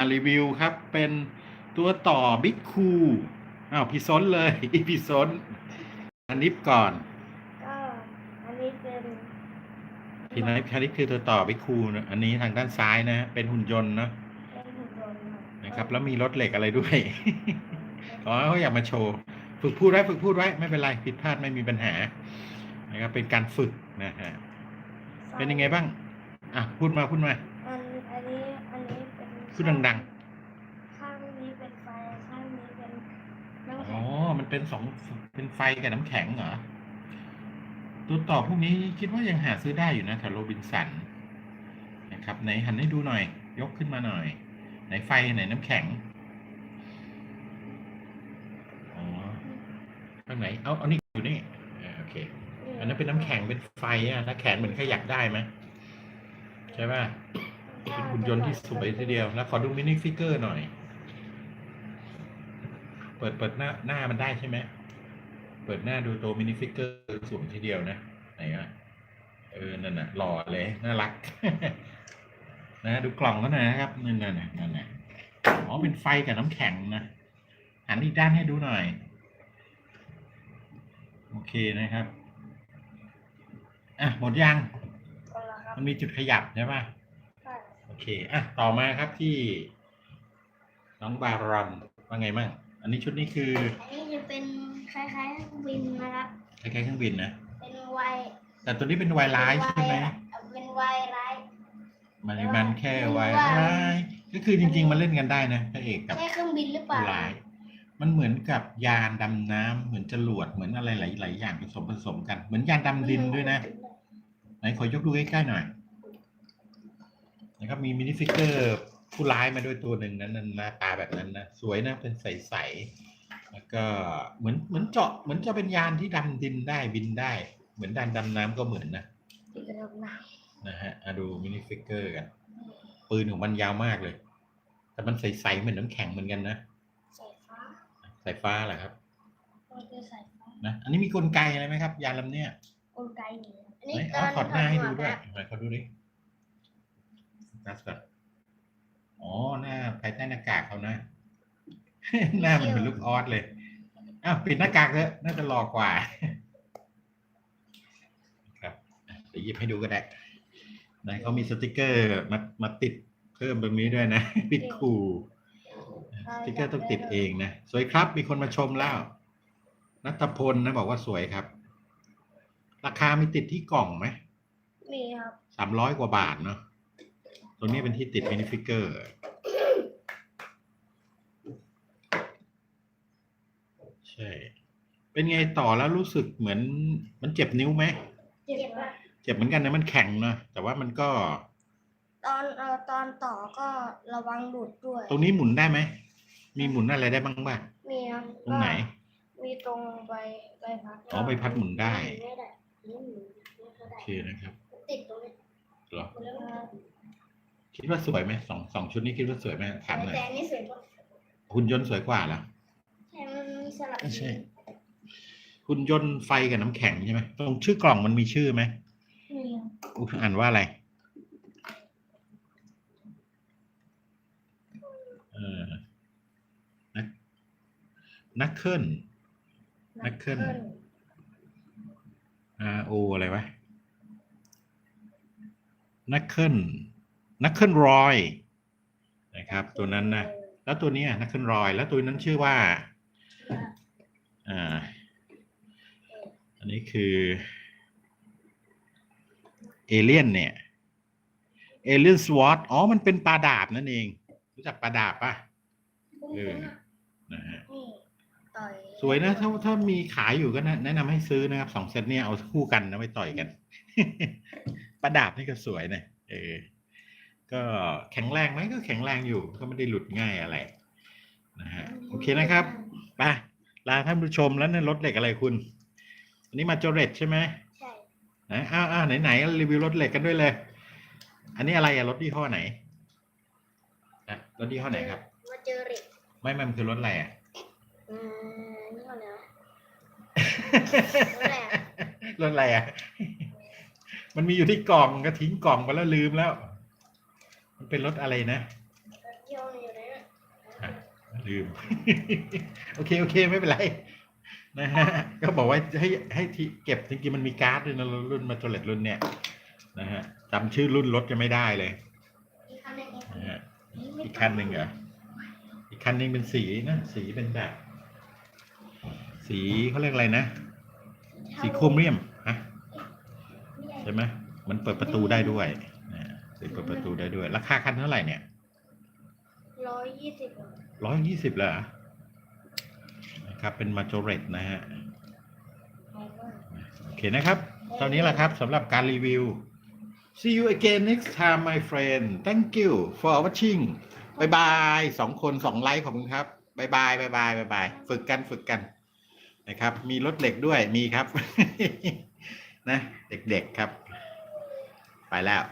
อะรีวิวครับ เป็นตัวต่อบิ๊กคูอ้าวพี่ซนเลยอีพี่ซนอันนี้ก่อน ก็อันนี้เป็นพี่นัทคันนี้คือตัวต่อบิ๊กคูนะอันนี้ทางด้านซ้ายนะ เป็นหุ่นยนต์นะเป็นหุ่นยนต์นะครับ แล้วมีรถเหล็กอะไรด้วย อ๋อเขาอยากมาโชว์ ฝึกพูดไว้ฝึกพูดไว้ ไม่เป็นไรผิดพลาดไม่มีปัญหา นะครับ เป็นการฝึกนะฮะ เป็นยังไงบ้าง อะ พูดมาพูดมา อันอันนี้อันนี้เป็น พูดดังข้างนี้เป็นไฟข้างนี้เป็นน้ำๆแข็อ๋องมันเป็นสองเป็นไฟกับน้ำแข็งเหรอ ตัวต่อพวกนี้คิดว่ายังหาซื้อได้อยู่นะแถวโรบินสันนะครับไหนหันให้ดูหน่อย ยกขึ้นมาหน่อย ไหนไฟไหนน้ำแข็ง อ๋อข้างไหน เอาเอานี่อยู่นี่อ่าโอเค อันนั้นเป็นน้ำแข็งเป็นไฟอะถ้าแขนเหมือนขยับได้ไหมใช่ป่ะ เป็นหุ่นยนต์ที่สวยทีเดียวแล้วขอดูมินิฟิกเกอร์หน่อย เปิดเปิดหน้าหน้ามันได้ใช่ไหมเปิดหน้าดูตัวมินิฟิกเกอร์สวยทีเดียวนะไหนอะเออนั่นน่ะหล่อเลยน่ารัก นะดูกล่องก็หน่อยนะครับนั่นน่ะนั่นน่ะอ๋อเป็นไฟกับน้ำแข็งนะหันอีกด้านให้ดูหน่อย โอเคนะครับอะหมดยังก็แล้วครับมันมีจุดขยับใช่ป่ะใช่โอ เค อะ ต่อมาครับที่ น้องบารอนว่าไงมั่ง อันนี้ชุดนี้คือ อันนี้จะเป็นคล้ายๆเครื่องบินนะครับ คล้ายๆเครื่องบินนะ เป็นไวแต่ตัวนี้เป็นไวไลท์ใช่ไหมเป็นไวไลท์มันมันแค่ไวไลท์ก็คือจริง ๆ มันเล่นกันได้นะพระเอกกับใช่เครื่องบินหรือเปไวล่าไลท์มันเหมือนกับยานดำน้ำเหมือนจรวดเหมือนอะไรหลายๆอย่างผสมผสมกัน เหมือนยานดำดินด้วยนะ ไหนขอยกดูใกล้ๆหน่อย นะครับมีมินิฟิกเกอร์ผู้ร้ายมาด้วยตัวหนึ่งนั้นหน้าตาแบบนั้นนะสวยนะเป็นใสๆแล้วก็เหมือนเหมือนเจาะเหมือนจะเป็นยานที่ดำดินได้บินได้ เหมือนดันดำน้ำก็เหมือนนะติดกับน้นะฮะอะดูมินิฟิกเกอร์กัน ปืนของมันยาวมากเลย แต่มันใสๆเหมือนน้ำแข็งเหมือนกันนะำสายฟ้าสายฟ้าแหละครับมันคือสายฟ้านะอันนี้มีกลไกอะไรไหมครับ ยานลำเนี้ยกลไกหนีอันไหนี้นเอาถอดหน้าให้ดูด้วยถอไหนขอดูดิ นัสก่อนอ๋อหน้าภายใต้หน้ากากเขานะ หน้ามันเหมือนลูกออสเลยอ้าวปิดหน้ากากเถอะน่าจะหลอกกว่า ครับอะเดี๋ยวหยิบให้ดูก็ได้ไหนเขามีสติกเกอร์มามาติดเพิ่มแบบนี้ด้วยนะปิดคูสติกเกอร์ต้องติดเองนะสวยครับ มีคนมาชมแล้วนัทพลนะบอกว่าสวยครับ ราคามีติดที่กล่องไหมมีครับสามร้อยกว่าบาทเนาะ ตัวนี้เป็นที่ติดมินิฟิกเกอร์ใช่ เป็นไงต่อแล้วรู้สึกเหมือนมันเจ็บนิ้วไหม เจ็บปะเจ็บเหมือนกันนะมันแข็งเนาะแต่ว่ามันก็ ตอนเอ่อตอนต่อก็ระวังหลุดด้วย ตรงนี้หมุนได้ไหม มีหมุนอะไรได้บ้างบ้างมีครับตรงไหนก็มีตรงใบใบพัดอ๋อใบพัดหมุนได้ ไม่ได้นี่หมุนไม่ก็โอได้เคนะครับ ติดตรงนี้ เหรอ แล้วมัน คิดว่าสวยไหมสองสองชุดนี้คิดว่าสวยไหมถามหน่อยแต่อันนี่สวยกว่าหุ่นยนต์สวยกว่าเหรอใช่มันมีสลับไม่ใช่ หุ่นยนต์ไฟกับน้ำแข็งใช่ไหมตรงชื่อกล่องมันมีชื่อไหมมีครับอุ๊ยอ่านว่าอะไรเออนักนักเคิลนักเคลื่อน R O อะไรวะนักเคิลนั กเคิลรอยนะครับ ตัวนั้นนะแล้วตัวเนี้ยนักเคิลรอย แล้วตัวนั้นชื่อว่าอ่าอันนี้คือเอเลียนเนี่ยเอเลียนสวอตอ๋อ มันเป็นปลาดาบนั่นเอง รู้จักปลาดาบปะเออนะฮะนี่ต่อยสวยนะถ้าถ้ามีขายอยู่ก็นะแนะนำให้ซื้อนะครับสองเซตเนี่ยเอาคู่กันนะไปต่อยกัน ประดาบนี่ก็สวยนะเออ ก็แข็งแรงไหมก็แข็งแรงอยู่ก็ไม่ได้หลุดง่ายอะไรนะฮะโอเคนะครับไปลาท่านผู้ชมแล้วนั่นรถเหล็กอะไรคุณ อันนี้มาโจเรตใช่ไหมใช่นะอ้าวอ้าวไหนไหนรีวิวรถเหล็กกันด้วยเลย อันนี้อะไรอะรถยี่ห้อไหนนะรถยี่ห้อไหนครับมาเจอเหล็กไม่ไม่มันคือรถอะไรอะอืมนี่ก่อนนะรถอะไรอะรถอะไรอะมันมีอยู่ที่กล่องก็ทิ้งกล่องไปแล้วลืมแล้วมัน เป็นรถอะไรนะเที่ยวอยู่ในลืม โอเค โอเค ไม่เป็นไร นะฮะ ก็บอกว่าให้ให้ที่เก็บจริงๆมันมีการ์ดด้วยนะรุ่นมาโจเลตรุ่นเนี่ย นะฮะจำชื่อรุ่นรถจะไม่ได้เลยอีกคันหนึ่งนะฮะอีกคันหนึ่งเหรออีกคันหนึ่งเป็นสีนะ สีเป็นแบบ สีเขาเรียกอะไรนะ สีโครเมียมฮะใช่ไหมมันเปิดประตูได้ด้วย นะสีเปิดประตูได้ด้วย ราคาคันเท่าไหร่เนี่ยร้อยยี่สิบร้อยยี่สิบเหรอนะครับเป็นมาโจเรตนะฮะโอเคนะครับตอนนี้แหละครับสำหรับการรีวิว see you again next time my friend thank you for watching บายบายสองคนสองไลค์ขอบคุณครับบายบายบายบายบายบายฝึกกันฝึกกันนะครับ มีรถเหล็กด้วยมีครับ นะ เด็กๆครับ ไปแล้ว